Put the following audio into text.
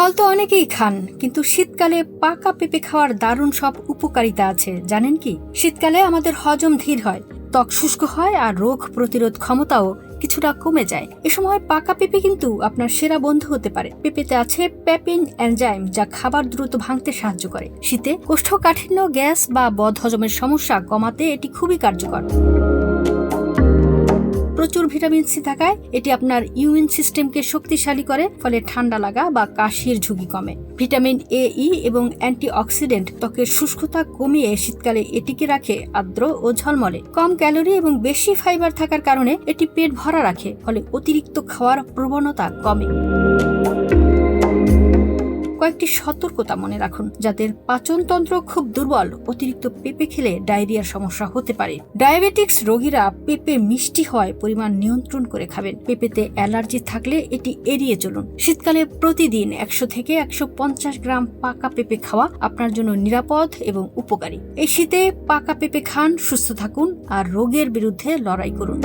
ফল তো অনেকেই খান, কিন্তু শীতকালে পাকা পেঁপে খাওয়ার দারুণ সব উপকারিতা আছে, জানেন কি? শীতকালে আমাদের হজম ধীর হয়, ত্বক শুষ্ক হয় আর রোগ প্রতিরোধ ক্ষমতাও কিছুটা কমে যায়। এ সময় পাকা পেঁপে কিন্তু আপনার সেরা বন্ধু হতে পারে। পেঁপেতে আছে প্যাপিন এনজাইম, যা খাবার দ্রুত ভাঙতে সাহায্য করে। শীতে কোষ্ঠকাঠিন্য, গ্যাস বা বদহজমের সমস্যা কমাতে এটি খুবই কার্যকর। প্রচুর ভিটামিন সি থাকায় এটি আপনার ইমিউন সিস্টেমকে শক্তিশালী করে, ফলে ঠান্ডা লাগা বা কাশির ঝুঁকি কমে। ভিটামিন এ ই এবং অ্যান্টিঅক্সিডেন্ট ত্বকের শুষ্কতা কমিয়ে শীতকালে এটিকে রাখে আর্দ্র ও ঝলমলে। কম ক্যালোরি এবং বেশি ফাইবার থাকার কারণে এটি পেট ভরা রাখে, ফলে অতিরিক্ত খাওয়ার প্রবণতা কমে। কয়েকটি সতর্কতা মনে রাখুন, যাদের পাচনতন্ত্র খুব দুর্বল, অতিরিক্ত পেঁপে খেলে ডায়রিয়ার সমস্যা হতে পারে। ডায়াবেটিক্স রোগীরা পেঁপে মিষ্টি হয় পরিমাণ নিয়ন্ত্রণ করে খাবেন। পেঁপেতে অ্যালার্জি থাকলে এটি এড়িয়ে চলুন। শীতকালে প্রতিদিন একশো থেকে একশো পঞ্চাশ গ্রাম পাকা পেঁপে খাওয়া আপনার জন্য নিরাপদ এবং উপকারী। এই শীতে পাকা পেঁপে খান, সুস্থ থাকুন আর রোগের বিরুদ্ধে লড়াই করুন।